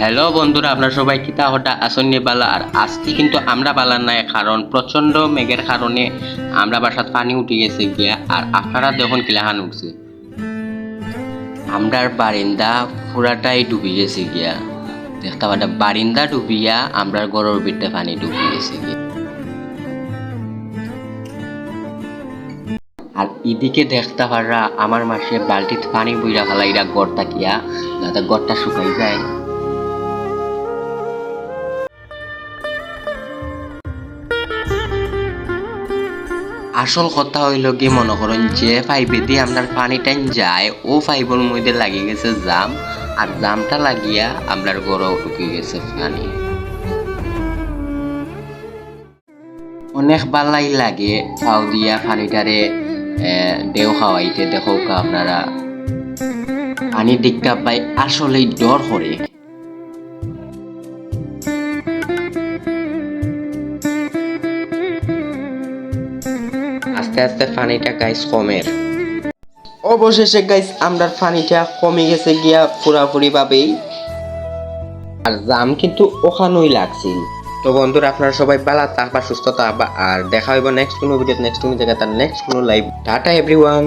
Hello বন্ধুরা, আপনারা সবাই কিতা হটা আসন্নি বালা? আর আজকে কিন্তু আমরা বালা নাই, কারণ প্রচণ্ড মেঘের কারণে আমরা বাসাত পানি উঠে গেছে গিয়া, আর আপনারা দেখুন কিলাহান উঠছে। আমরার বারিন্দা পুরাটাই ডুবি গেছে গিয়া। দেখতে পাটা বারিন্দা ডুবিয়া আমরার গরুর ভিতরে পানি ডুবি গেছে গিয়া। আর এদিকে দেখতে পারা আমার মাসে বালতিতে পানি বইরা ফেলাইরা গড়টা কিয়া যাতে গড়টা শুকাই যায়। আসল কথা হইল কি, মনে করেন, যে পাইপে দিয়ে আপনার পানি টাইম যায়, ও পাইপের মধ্যে লাগিয়ে গেছে জাম, আর জামটা লাগিয়া আপনার গরু ঢুকে গেছে পানি। অনেক বালাই লাগে ফাউ দিয়া পানিটারে দেও খাওয়াইতে, দেখো আপনারা। পানি দিকটা পাই আসলেই ডর করে। আস্তে আস্তে পানিটা গাইস কমের। অবশেষে গাইস আমরা পানিটা কমে গেছে গিয়া পুরাপুরি ভাবেই। আর জাম কিন্তু ওখানেই লাগছিল তো বন্ধুরা আপনারা সবাই ভালো থাকবা সুস্থ থাকবা আর দেখা হইব নেক্সট কোনো ভিডিও নেক্সট কোনো জায়গায় তার নেক্সট কোনো লাইভ টাটা এভরিওয়ান